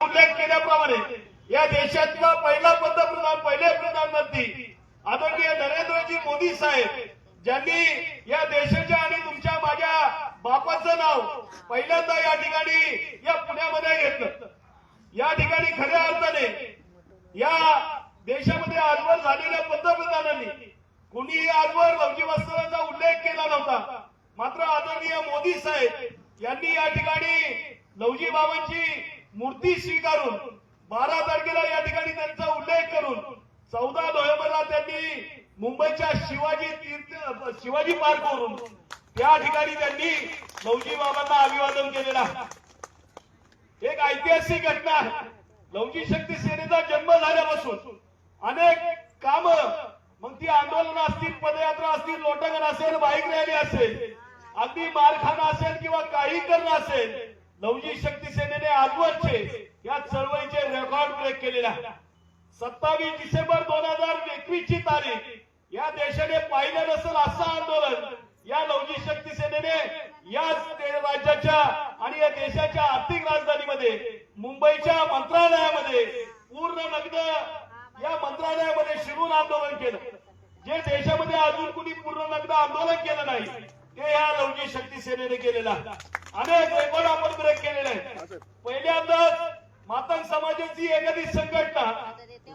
उल्लेख केल्याप्रमाणे या देशातला पहिला पंतप्रधान पहिले प्रधानमंत्री आदरणीय नरेंद्रजी मोदी साहेब ज्यांनी या देशाच्या आणि तुमच्या माझ्या बापाचं नाव पहिल्यांदा या ठिकाणी या पुण्यामध्ये घेतलं. या ठिकाणी खऱ्या अर्थाने या देशामध्ये आजवर झालेल्या पंतप्रधानांनी कुणीही आजवर लवजी उल्लेख केला नव्हता. मात्र आदरणीय मोदी साहेब यांनी या ठिकाणी लवजी बाबांची मूर्ती स्वीकारून बारा तारखेला या ठिकाणी त्यांचा उल्लेख करून चौदा नोव्हेंबरला त्यांनी मुंबईच्या शिवाजी तीर्थ शिवाजी पार्कवरून त्या ठिकाणी त्यांनी लवजी बाबांना अभिवादन केलेलं एक ऐतिहासिक घटना. आहे लवजी शक्ती सेनेचा जन्म झाल्यापासून अनेक काम मग ती आंदोलन असतील पदयात्रा असतील लोटंगण असेल बाईक रॅली असेल अगदी मारखाना असेल किंवा काही करणं असेल नवजी शक्ती सेनेने आजवरचे या चळवळीचे रेकॉर्ड ब्रेक केलेला सत्तावीस डिसेंबर दोन हजार एकवीस ची तारीख या देशाने पाहिलं नसेल असं आंदोलन या नवजी शक्ती सेनेने या राज्याच्या आणि या देशाच्या आर्थिक राजधानीमध्ये मुंबईच्या मंत्रालयामध्ये पूर्ण नग्न या मंत्रालयामध्ये शिरून आंदोलन केलं. जे देशामध्ये अजून कुणी पूर्ण नग्न आंदोलन केलं नाही ते या लवजी शक्ती सेनेने केलेला अनेक रेकॉर्ड आपण ब्रेक केलेले आहेत. पहिल्यांदाच मातंग समाजाची एखादी संघटना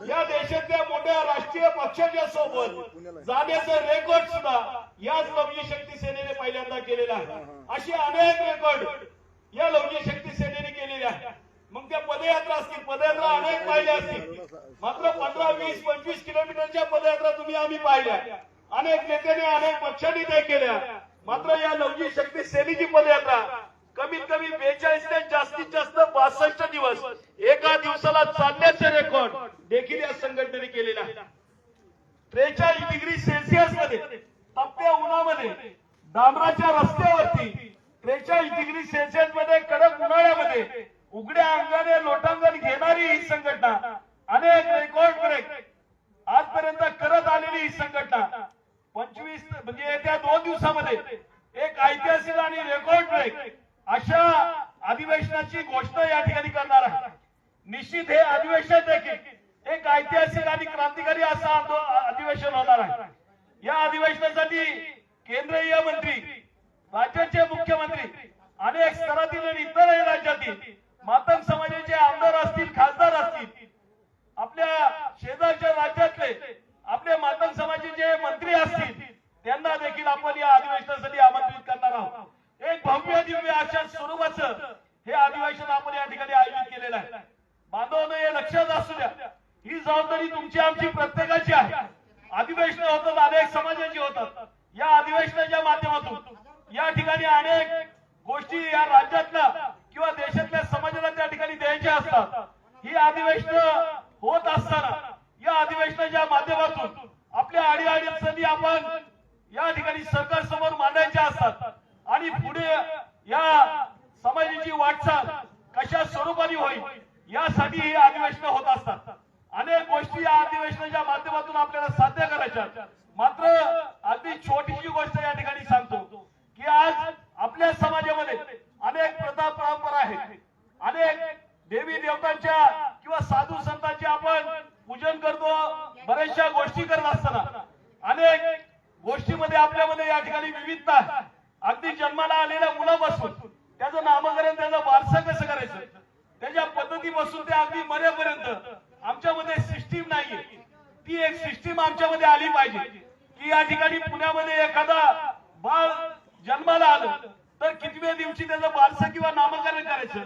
या देशातल्या मोठ्या राष्ट्रीय पक्षाच्या सोबत जाण्याचं रेकॉर्ड सुद्धा याच लवजी शक्ती सेनेने पहिल्यांदा केलेला आहे. असे अनेक रेकॉर्ड या लवजी शक्ती सेनेने केलेले आहे. मग त्या पदयात्रा असतील पदयात्रा अनेक पाहिल्या असतील. मात्र पंधरा वीस पंचवीस किलोमीटरच्या पदयात्रा तुम्ही आम्ही पाहिल्या. अनेक नेत्याने अनेक पक्षांनी त्या केल्या. मात्र या लवजी शक्ती सेनेची पदयात्रा कमीत कमी बेचाळीस ते जास्तीत जास्त बासष्ट दिवस एका दिवसाला चालण्याचे रेकॉर्ड देखील या संघटनेने केलेला आहे. त्रेचाळीस डिग्री सेल्सिअसमध्ये तप्त्या उन्हामध्ये डांबराच्या रस्त्यावरती त्रेचाळीस डिग्री सेल्सिअसमध्ये कडक उन्हाळ्यामध्ये उघड्या अंगाने लोटांगण घेणारी ही संघटना अनेक रेकॉर्ड ब्रेक आजपर्यंत करत आलेली ही संघटना पंचवीस म्हणजे येत्या दोन दिवसामध्ये एक ऐतिहासिक आणि रेकॉर्ड ब्रेक अशा अधिवेशनाची घोषणा या ठिकाणी करणार आहे. निश्चित हे अधिवेशन देखील एक ऐतिहासिक आणि क्रांतिकारी असं अधिवेशन होणार आहे. या अधिवेशनासाठी केंद्रीय मंत्री राज्याचे मुख्यमंत्री अनेक स्तरातील आणि इतरही राज्यातील मातंग समाजाचे आमदार असतील खासदार असतील आपल्या शेजारच्या राज्यातले आपले मातंग समाजाचे मंत्री असतील त्यांना देखील आपण या अधिवेशनासाठी आमंत्रित करणार आहोत एक भव्य दिव्य अशा स्वरूपाचं हे अधिवेशन आपण या ठिकाणी आयोजित केलेलं आहे बांधवांनो हे लक्षात असू द्या ही जबाबदारी तुमची आमची प्रत्येकाची आहे अधिवेशन होतात अनेक समाजाची होतात या अधिवेशनाच्या माध्यमातून या ठिकाणी अनेक गोष्टी या राज्यातल्या किंवा देशातल्या समाजाला त्या ठिकाणी द्यायच्या असतात ही अधिवेशन होत असताना या अधिवेशनाच्या माध्यमातून आपल्या अडीअडचणी आपण या ठिकाणी सरकार समोर मांडायच्या असतात. आणि पुढे या समाजाची वाटचाल कशा स्वरूपाने होईल यासाठी ही अधिवेशन होत असतात. अनेक गोष्टी या अधिवेशनाच्या माध्यमातून आपल्याला साध्य करायच्या मात्र अगदी छोटीशी गोष्ट या ठिकाणी सांगतो की आज आपल्या समाजामध्ये अनेक प्रथा परंपरा आहेत. अनेक देवी देवतांच्या किंवा साधू संतांचे आपण पूजन करतो बऱ्याचशा गोष्टी करत असताना. अनेक गोष्टीमध्ये आपल्यामध्ये या ठिकाणी विविधता अगदी जन्माला आलेल्या मुलापासून त्याचं नामकरण त्याचं वारसा कसं करायचं? त्याच्या पद्धतीपासून ते अगदी मर्यापर्यंत आमच्यामध्ये सिस्टीम नाहीये. ती एक सिस्टीम आमच्यामध्ये आली पाहिजे. की या ठिकाणी पुण्यामध्ये एखादा बाळ जन्माला आलं तर कितव्या दिवशी त्याचं वारसा किंवा नामकरण करायचं?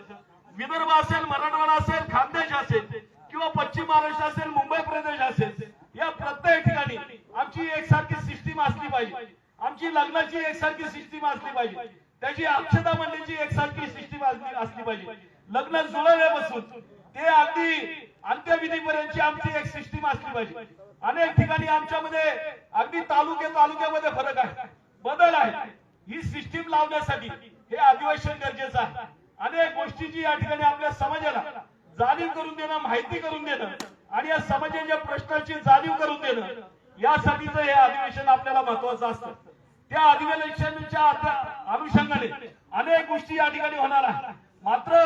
विदर्भ असेल मराठवाडा असेल खानदेश असेल किंवा पश्चिम महाराष्ट्र असेल मुंबई प्रदेश असेल या प्रत्येक ठिकाणी आमची एकसारखी सिस्टीम असली पाहिजे. आमची लग्नाची एकसारखी सिस्टीम असली पाहिजे. त्याची अक्षता म्हणण्याची एकसारखी सिस्टीम असली पाहिजे. लग्न जुळल्यापासून ते अगदी अंत्यविधीपर्यंतची आमची एक सिस्टीम असली पाहिजे. अनेक ठिकाणी आमच्यामध्ये अगदी तालुके तालुक्यामध्ये फरक आहे. बदल आहे. ही सिस्टीम लावण्यासाठी हे अधिवेशन गरजेचं आहे. अनेक गोष्टीची या ठिकाणी आपल्या समाजाला जाणीव करून देणं माहिती करून देणं आणि या समाजाच्या प्रश्नाची जाणीव करून देणं यासाठीच हे अधिवेशन आपल्याला महत्वाचं असतं. त्या अधिवेशनाच्या अनुषंगाने अनेक गोष्टी या ठिकाणी होणार आहे मात्र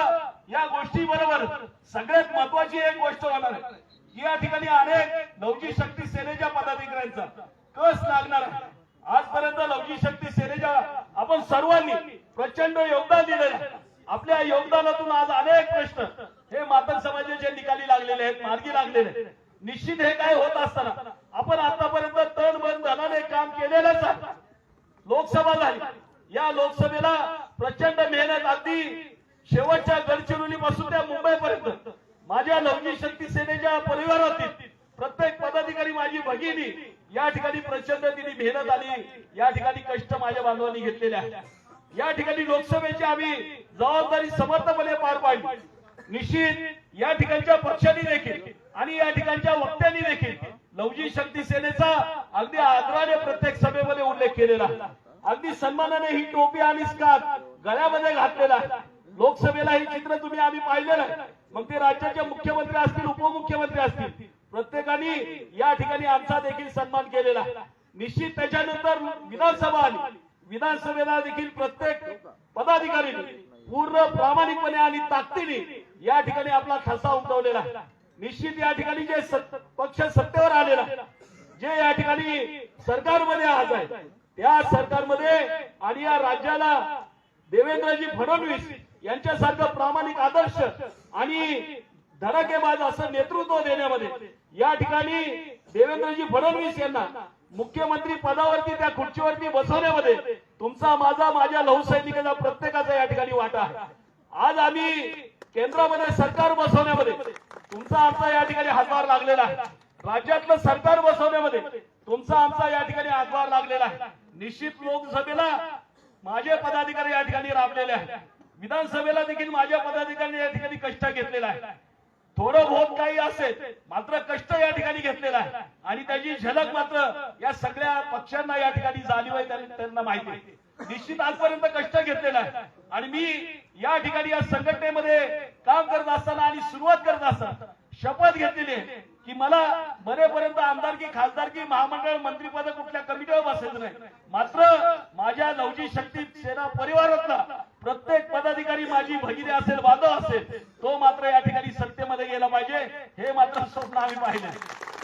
या गोष्टी बरोबर सगळ्यात महत्वाची एक गोष्ट होणार आहे. की या ठिकाणी अनेक लवजी शक्ती सेनेच्या पदाधिकाऱ्यांचा कस लागणार आहे? आजपर्यंत लवजी शक्ती सेनेच्या आपण सर्वांनी प्रचंड योगदान दिलेलं आहे. आपल्या योगदानातून आज अनेक प्रश्न हे मातंग समाजाचे निकाली लागलेले आहेत मार्गी लागलेले आहेत. निश्चित हे काय होत असताना आपण आतापर्यंत तन मन धनाने काम केलेलंच आहे. लोकसभा झाली. या लोकसभेला प्रचंड मेहनत अगदी शेवटच्या गडचिरोली पासून त्या मुंबईपर्यंत माझ्या लवजी शक्ती सेनेच्या परिवारातील प्रत्येक पदाधिकारी माझी भगिनी या ठिकाणी प्रचंड तिने मेहनत आली. या ठिकाणी कष्ट माझ्या बांधवांनी घेतलेले आहे या ठिकाणी लोकसभेची आम्ही जबाबदारी समर्थपणे पार पाडली. निश्चित या ठिकाणच्या पक्षांनी देखील आणि या ठिकाणच्या वक्त्यांनी देखील लवजी शक्ती सेनेचा अगदी आग्राने प्रत्येक सभेमध्ये उल्लेख केलेला अगदी सन्मानाने ही टोपी आणि स्कार्फ गळ्यामध्ये घातलेला आहे. लोकसभेला हे चित्र तुम्ही आम्ही पाहिलेलं आहे. मग ते राज्याचे मुख्यमंत्री असतील उपमुख्यमंत्री असतील प्रत्येकाने या ठिकाणी आमचा देखील सन्मान केलेला निश्चित त्याच्यानंतर विधानसभा आली. विधानसभेला देखील प्रत्येक पदाधिकारी पूर्ण प्रामाणिकपणे आणि ताकदीने या ठिकाणी आपला ठसा उमटवलेला आहे. निश्चित या ठिकाणी जे पक्ष सत्तेवर आलेला जे या ठिकाणी सरकारमध्ये आज आहे त्या सरकारमध्ये आणि या राज्याला देवेंद्रजी फडणवीस यांच्यासारखं प्रामाणिक आदर्श आणि धडाकेबाज असं नेतृत्व देण्यामध्ये या ठिकाणी देवेंद्रजी फडणवीस यांना मुख्यमंत्री पदावरती त्या खुर्चीवरती बसवण्यामध्ये तुमचा माझा माझ्या लौसैनिकाचा प्रत्येकाचा या ठिकाणी वाटा आहे. आज आम्ही केंद्रामध्ये सरकार बसवण्यामध्ये तुमचा आमचा या ठिकाणी हातभार लागलेला आहे. राज्यातलं सरकार बसवण्यामध्ये तुमचा आमचा या ठिकाणी हातभार लागलेला आहे. निश्चित लोकसभेला माझे पदाधिकारी या ठिकाणी राबलेले आहेत. विधानसभेला देखील माझ्या पदाधिकाऱ्यांनी या ठिकाणी कष्ट घेतलेला आहे. थोडं बहुत काही असेल मात्र कष्ट या ठिकाणी घेतलेला आहे. आणि त्याची झलक मात्र या सगळ्या पक्षांना या ठिकाणी जाणीव आहे त्यांना- त्यांना माहिती आहे. निश्चित आजपर्यंत कष्ट घेतलेला आहे. आणि मी या ठिकाणी या संघटनेमध्ये काम करत असताना आणि सुरुवात करत असताना शपथ घेतलेली आहे. की मला बरेपर्यंत आमदारकी खासदारकी महामंडळ मंत्रीपद कुठल्या कमिटीवर बसायचं नाही. मात्र माझ्या लवजी शक्ती सेना परिवारातला प्रत्येक पदाधिकारी माझी भगिनी असेल बांधव असेल तो मात्र या ठिकाणी सत्तेमध्ये गेला पाहिजे. हे मात्र स्वप्न आम्ही पाहिलं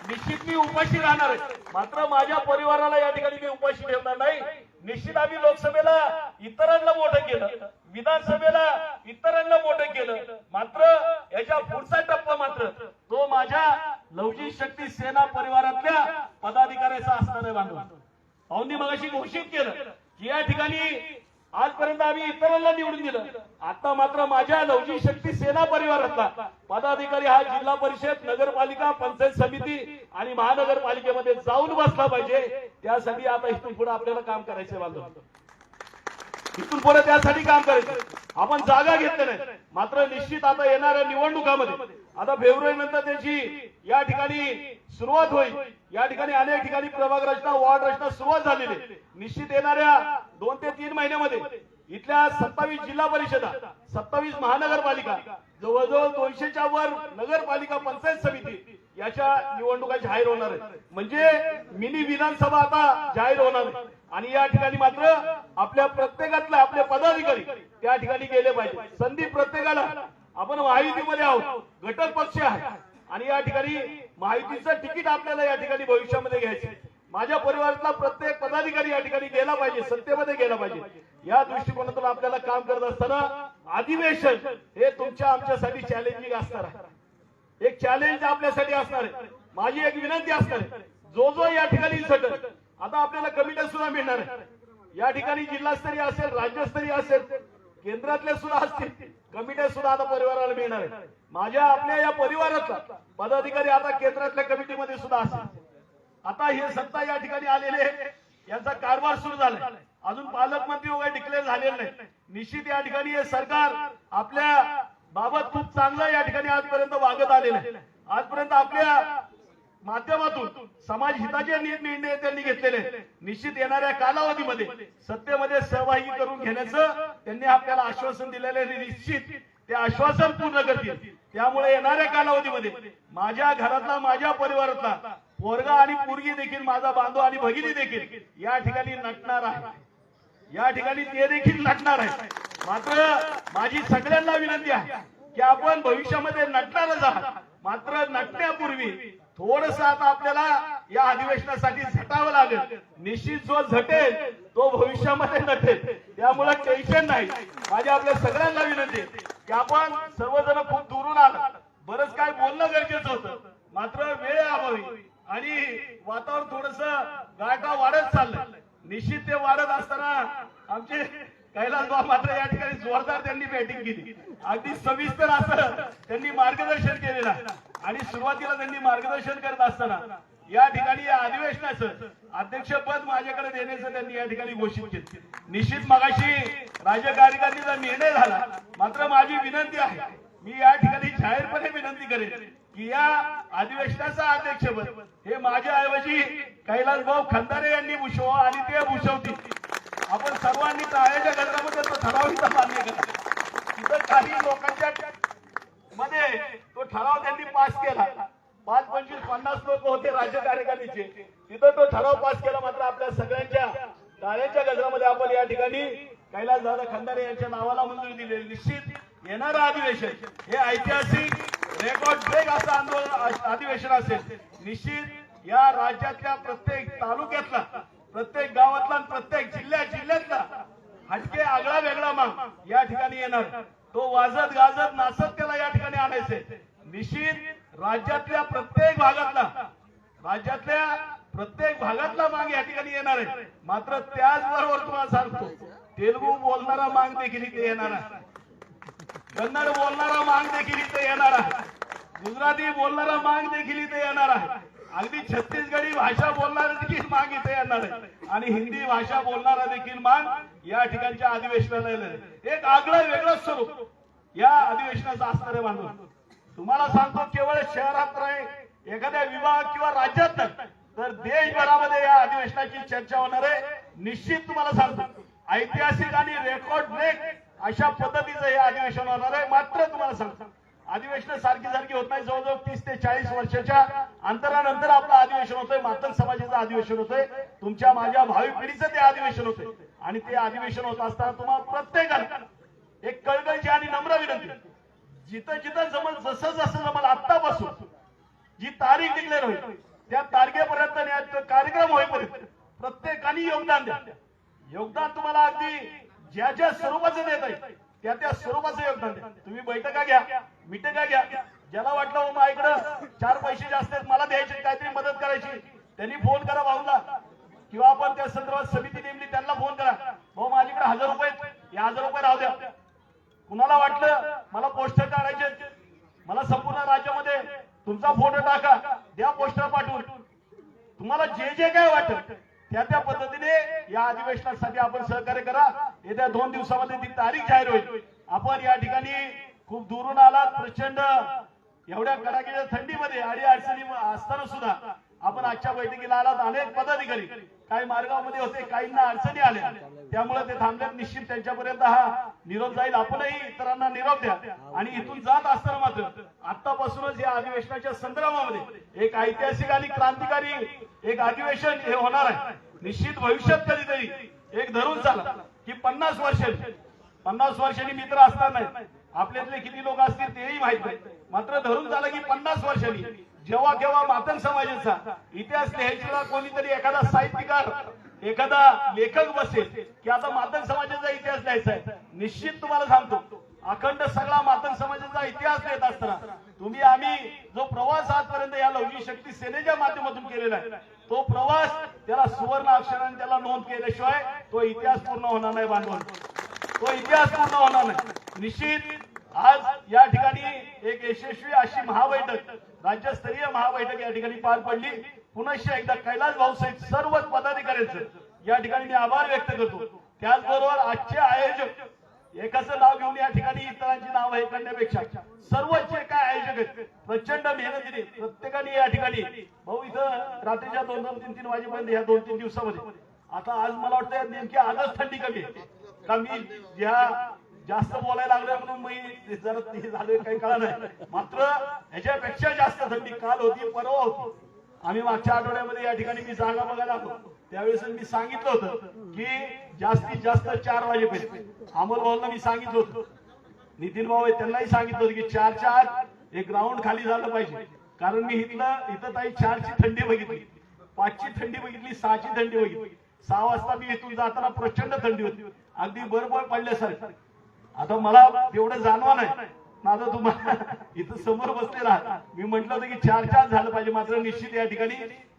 निश्चित मी उपाशी राहणार आहे. मात्र माझ्या परिवाराला या ठिकाणी मी उपाशी ठेवणार नाही. निश्चित आम्ही लोकसभेला इतरांना मोठं केलं विधानसभेला इतरांना मोठं केलं. मात्र याच्या पुढचा टप्पा मात्र तो माझ्या लवजी शक्ती सेना परिवारातल्या पदाधिकाऱ्याचा असणार आहे बांधव भाऊंनी मगाशी घोषित केलं की या ठिकाणी आजपर्यंत आम्ही इतरांना निवडून दिलं. आता मात्र माझ्या लवजी शक्ती सेना परिवारातला पदाधिकारी हा जिल्हा परिषद नगरपालिका पंचायत समिती आणि महानगरपालिकेमध्ये जाऊन बसला पाहिजे. त्यासाठी आता इथून पुढे आपल्याला काम करायचं बांधव. इथून पुढे त्यासाठी काम करायचं आपण जागा घेतल्या नाही. मात्र निश्चित आता येणाऱ्या निवडणुकामध्ये आता फेब्रुवारी नंतर त्याची या ठिकाणी सुरुवात होईल. या ठिकाणी अनेक ठिकाणी प्रभाग रचना वॉर्ड रचना सुरुवात झालेली आहे. निश्चित येणाऱ्या दोन ते तीन महिन्यामध्ये इथल्या सत्तावीस जिल्हा परिषदा सत्तावीस महानगरपालिका जवळजवळ दोनशेच्या वर नगरपालिका पंचायत समिती याच्या निवडणुका जाहीर होणार आहेत म्हणजे मिनी विधानसभा आता जाहीर होणार आहे. आणि या ठिकाणी मात्र आपल्या प्रत्येकातले आपले पदाधिकारी त्या ठिकाणी गेले पाहिजे. संधी प्रत्येकाला आपण महायुतीमध्ये आहोत. घटक पक्ष आहे आणि या ठिकाणी माहितीचं तिकीट आपल्याला या ठिकाणी भविष्यामध्ये घ्यायचं माझ्या परिवारातला प्रत्येक पदाधिकारी या ठिकाणी गेला पाहिजे सत्तेमध्ये गेला पाहिजे. या दृष्टिकोनातून आपल्याला काम करत असताना अधिवेशन हे तुमच्या आमच्यासाठी चॅलेंजिंग असणार आहे. एक चॅलेंज आपल्यासाठी असणार आहे. माझी एक विनंती असणार आहे. जो जो या ठिकाणी सटल आता आपल्याला कमिट्या सुद्धा मिळणार आहे. या ठिकाणी जिल्हास्तरीय असेल राज्यस्तरीय असेल केंद्रातले सुद्धा असतील कमिट्या सुद्धा आता परिवाराला मिळणार आहे. माझ्या आपल्या या परिवारातला पदाधिकारी आता केंद्रातल्या कमिटीमध्ये सुद्धा असतील. आता हे सत्ता या ठिकाणी आलेले यांचा कारभार सुरू झालाय. अजून पालकमंत्री वगैरे डिक्लेअर झालेले नाही निश्चित या ठिकाणी हे सरकार आपल्या बाबत खूप चांगलं या ठिकाणी आजपर्यंत वागत आलेलं आहे. आजपर्यंत आपल्या माध्यमातून समाज हिताचे निर्णय त्यांनी घेतलेले निश्चित येणाऱ्या कालावधीमध्ये सत्तेमध्ये सहभागी करून घेण्याचं त्यांनी आपल्याला आश्वासन दिलेलं आहे. निश्चित ते आश्वासन पूर्ण करतील. त्यामुळे येणाऱ्या कालावधीमध्ये माझ्या घरातला माझ्या परिवारातला पोरगा आणि पोरगी देखील माझा बांधव आणि भगिनी देखील या ठिकाणी नटणार आहे. या ठिकाणी ते देखील नटणार आहे. मात्र माझी सगळ्यांना विनंती आहे की आपण भविष्यामध्ये नटणारच आहात. मात्र नटण्यापूर्वी थोडस आता आपल्याला या अधिवेशनासाठी झटावं लागेल. निश्चित जो झटेल तो भविष्यामध्ये नटेल. त्यामुळे टेन्शन नाही. माझी आपल्या सगळ्यांना विनंती की आपण सर्वजण खूप दुरून आला बरंच काय बोलणं गरजेचं होतं. मात्र वेळ अभावी आणि वातावरण थोडस गाठा वाढत चाललंय. निश्चित ते वाढत असताना आमचे कैलास बाब मात्र या ठिकाणी जोरदार त्यांनी बॅटिंग केली. अगदी सविस्तर असं त्यांनी मार्गदर्शन केलेलं आणि सुरुवातीला त्यांनी मार्गदर्शन करत असताना या ठिकाणी या अधिवेशनाचं अध्यक्षपद माझ्याकडे देण्याचं त्यांनी या ठिकाणी घोषित केलं. निश्चित मगाशी राज्यकारिकांचा निर्णय झाला. मात्र माझी विनंती आहे मी या ठिकाणी जाहीरपणे विनंती करेन की या अधिवेशनाचं अध्यक्षपद हे माझ्या ऐवजी कैलास भाऊ खंदारे यांनी भूषवा आणि ते भूषवतील. आपण सर्वांनी टाळ्याच्या गजरामध्ये तो ठराव इथं मान्य केला तिथं काही लोकांच्या मध्ये तो ठराव त्यांनी पास केला. पाच पंचवीस पन्नास लोक होते राज्य कार्यकारिणीचे. तिथं तो ठराव पास केला मात्र आपल्या सगळ्यांच्या टाळ्याच्या गजरामध्ये आपण या ठिकाणी कैलास दादा खंदारे यांच्या नावाला मंजुरी दिलेली. निश्चित येणारं अधिवेशन हे ऐतिहासिक रेकॉर्ड ब्रेक असं आंदोलन अधिवेशन असेल. निश्चित या राज्यातल्या प्रत्येक तालुक्यातला प्रत्येक गावातला प्रत्येक जिल्ह्यात जिल्ह्यातला हटके आगळा वेगळा माग या ठिकाणी येणार. तो वाजत गाजत नाचत त्याला या ठिकाणी आणायचे. निश्चित राज्यातल्या प्रत्येक भागातला राज्यातल्या प्रत्येक भागातला माग या ठिकाणी येणार आहे. मात्र त्याचबरोबर तुम्हाला सांगतो तेलुगू बोलणारा माग देखील इथे येणार आहे. कन्नड बोलणारा माग देखील इथे येणार आहे. गुजराती बोलणारा माग देखील इथे येणार आहे. अगदी छत्तीसगडी भाषा बोलणारा देखील माग इथे करणार आहे आणि हिंदी भाषा बोलणारा देखील मान या ठिकाणच्या अधिवेशनाला एक आगळं वेगळं स्वरूप. या अधिवेशनाचं असणार आहे तुम्हाला सांगतो केवळ शहरात नाही एखाद्या विभाग किंवा राज्यात तर देशभरामध्ये या अधिवेशनाची चर्चा होणार आहे. निश्चित तुम्हाला सांगतो ऐतिहासिक आणि रेकॉर्ड ब्रेक अशा पद्धतीचं हे अधिवेशन होणार आहे. मात्र तुम्हाला सांगतो अधिवेशन सारखी सारखी होत नाही. जवळजवळ तीस ते चाळीस वर्षाच्या अंतरानंतर आपलं अधिवेशन होतंय. मातंग समाजाचं अधिवेशन होतंय. तुमच्या माझ्या भावी पिढीचं ते अधिवेशन होतंय. आणि ते अधिवेशन होत असताना तुम्हाला प्रत्येकाला एक कळकळीची आणि नम्र विनंती. जिथं जिथं जमल जसं जसं जमल आत्तापासून जी तारीख डिक्लेअर होईल त्या तारखेपर्यंत आज कार्यक्रम होईपर्यंत प्रत्येकाने योगदान द्या. योगदान तुम्हाला अगदी ज्या ज्या स्वरूपाचं देत आहे त्या त्या स्वरूपाचं योगदान द्या. तुम्ही बैठका घ्या. मिटिंगा घ्या. ज्याला वाटलं हो माझ्याकडं चार पैसे जास्त आहेत मला द्यायचे काहीतरी मदत करायची. त्यांनी फोन करा भाऊला किंवा आपण त्या संदर्भात समिती नेमली त्यांना फोन करा. भाऊ माझ्याकडे हजार रुपये या हजार रुपये राहू द्या. कुणाला वाटलं मला पोस्टर काढायचे मला संपूर्ण राज्यामध्ये तुमचा फोटो टाका. द्या पोस्टर पाठवून. तुम्हाला जे जे काय वाटत त्या त्या पद्धतीने या अधिवेशनासाठी आपण सहकार्य करा. येत्या दोन दिवसामध्ये ती तारीख जाहीर होईल. आपण या ठिकाणी खूप दुरून आलात प्रचंड. एवढ्या कडाक्याच्या थंडीमध्ये अडी अडचणी असताना सुद्धा आपण आजच्या बैठकीला आलात. अनेक पदाधिकारी काही मार्गामध्ये होते काहींना अडचणी आल्या. त्यामुळे ते थांबल्यात निश्चित त्यांच्यापर्यंत. हा निरोप जाईल. आपणही इतरांना निरोप द्या. आणि इथून जात असताना मात्र आतापासूनच या अधिवेशनाच्या संदर्भामध्ये एक ऐतिहासिक आणि क्रांतिकारी एक अधिवेशन हे होणार आहे. निश्चित भविष्यात कधीतरी एक धरून चाला की पन्नास वर्षांनी पन्नास वर्षांनी मित्र असणार नाही आपल्यातले किती लोक असतील तेही माहीत नाही. मात्र धरून झालं की पन्नास वर्षांनी. जेव्हा केव्हा मातन समाजाचा इतिहास लिहायचा कोणीतरी एखादा साहित्यकार एखादा लेखक बसेल की आता मातन समाजाचा इतिहास लिहायचा आहे. निश्चित तुम्हाला सांगतो अखंड सगळा मातन समाजाचा इतिहास लिहित असताना तुम्ही आम्ही जो प्रवास आजपर्यंत या लौकिक शक्ती सेनेच्या माध्यमातून केलेला आहे तो प्रवास त्याला सुवर्ण अक्षराने त्याला नोंद केल्याशिवाय तो इतिहास पूर्ण होणार नाही बांधवून तो इतिहास पूर्ण होणार नाही. निश्चित आज या ठिकाणी एक यशस्वी अशी महाबैठक राज्यस्तरीय महाबैठक या ठिकाणी पार पडली. पुनश्च एकदा कैलास भाऊ सहित सर्वच पदाधिकाऱ्यांचं या ठिकाणी मी आभार व्यक्त करतो. त्याचबरोबर आजचे आयोजक एकाचं नाव घेऊन या ठिकाणी इतरांची नाव हे करण्यापेक्षा सर्वच जे काय आयोजक आहेत प्रचंड मेहनतीने प्रत्येकाने या ठिकाणी भाऊ इथं रात्रीच्या दोन दोन तीन तीन वाजेपर्यंत या दोन तीन दिवसामध्ये. आता आज मला वाटतं नेमकी आजच थंडी कमी आहे. का मी ज्या जास्त बोलायला लागलोय म्हणून मी जरा ते झालं काही कळा नाही. मात्र ह्याच्यापेक्षा जास्त थंडी काल होती परवा होती. आम्ही मागच्या आठवड्यामध्ये या ठिकाणी मी जागा बघायला आलो. त्यावेळेस मी सांगितलं होतं की जास्तीत जास्त चार वाजेपर्यंत. अमोल भाऊला मी सांगितलं होतं. नितीन भाऊ आहे त्यांनाही सांगितलं होतं की चारच्या आत एक ग्राउंड खाली झालं पाहिजे. कारण मी इथलं इथं ताई चारची थंडी बघितली. पाचची थंडी बघितली सहाची थंडी बघितली. सहा वाजता मी इथून जाताना प्रचंड थंडी होती. अगदी बरोबर पडल्यासारखं. आता मला तेवढं जाणवा नाही माझा तुम्हाला इथं समोर बसले राहा मी म्हटलं होतं की चार चार झालं पाहिजे. मात्र निश्चित या ठिकाणी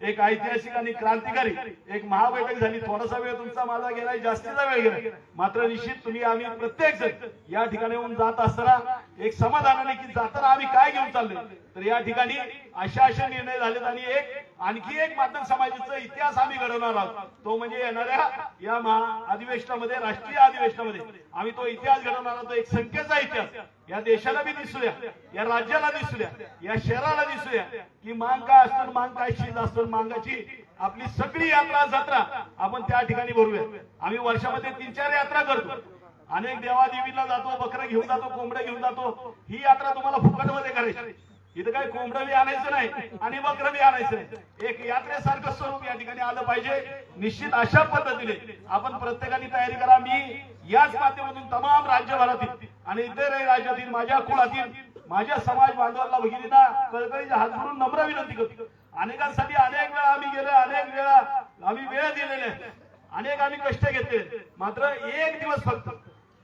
एक ऐतिहासिक आणि क्रांतिकारी एक महाबैठक झाली. थोडासा वेळ तुमचा माझा गेलाय जास्तीचा वेळ गेलाय. मात्र निश्चित तुम्ही आम्ही प्रत्येक जण या ठिकाणी येऊन जात असताना एक समाधानाने की जाताना आम्ही काय घेऊन चाललोय? तर या ठिकाणी अशा अशा निर्णय झालेत आणि एक आणखी एक मातंग समाजाचा इतिहास आम्ही घडवणार आहोत. तो म्हणजे येणाऱ्या या महा अधिवेशनामध्ये राष्ट्रीय अधिवेशनामध्ये आम्ही तो इतिहास घडवणार आहोत. एक संख्येचा इतिहास. या देशाला बी दिसू द्या या राज्याला दिसू द्या या शहराला दिसू द्या की मांग काय असतो मांग काय शीज असतो मांगाची आपली सगळी यात्रा जत्रा आपण त्या ठिकाणी भरूया. आम्ही वर्षामध्ये तीन चार यात्रा करतो. अनेक देवादेवीला जातो बकरं घेऊन जातो कोंबड्या घेऊन जातो. ही यात्रा तुम्हाला फुकटमध्ये करायची. इथं काही कोंबडं बी आणायचं नाही आणि बकरं बी आणायचं नाही. एक यात्रेसारखं स्वरूप या ठिकाणी आलं पाहिजे. निश्चित अशा पद्धतीने आपण प्रत्येकाने तयारी करा. मी याच माध्यमातून तमाम राज्यभरातील आणि इतरही राज्यातील माझ्या कुळातील माझ्या समाज बांधवांना भगिनींना कळकळीचा हात धरून नम्र विनंती करतो. अनेकांसाठी अनेक वेळा आम्ही गेलो अनेक वेळा आम्ही वेळ दिलेले अनेक आम्ही कष्ट घेतले. मात्र एक दिवस फक्त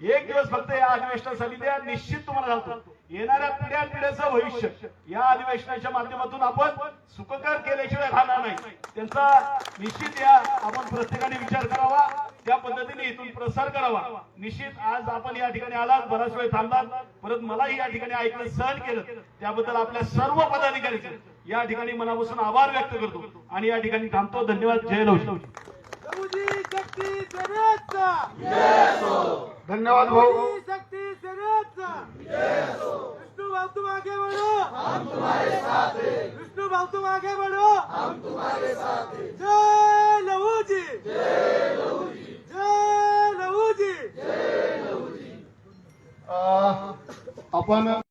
एक दिवस फक्त या अधिवेशनासाठी निश्चित तुम्हाला सांगतो. येणाऱ्या पिढ्या पिढ्याचं भविष्य. या अधिवेशनाच्या माध्यमातून आपण सुखकर केल्याशिवाय राहणार नाही. त्यांचा निश्चित या आपण प्रत्येकाने विचार करावा. त्या पद्धतीने इथून प्रसार करावा. निश्चित आज आपण या ठिकाणी आलात बराच वेळ थांबलात. परत मलाही या ठिकाणी ऐकलं सहन केलं. त्याबद्दल आपल्या सर्व पदाधिकाऱ्यांचे या ठिकाणी मनापासून आभार व्यक्त करतो. आणि या ठिकाणी थांबतो. धन्यवाद. जय लवजी धन्यवाद भाऊ विष्णु भाऊ तुम आगे बढ़ो हम तुम्हारे साथ हैं विष्णु भाऊ तुम आगे बढ़ो हम तुम्हारे साथ हैं जय जय जय आपण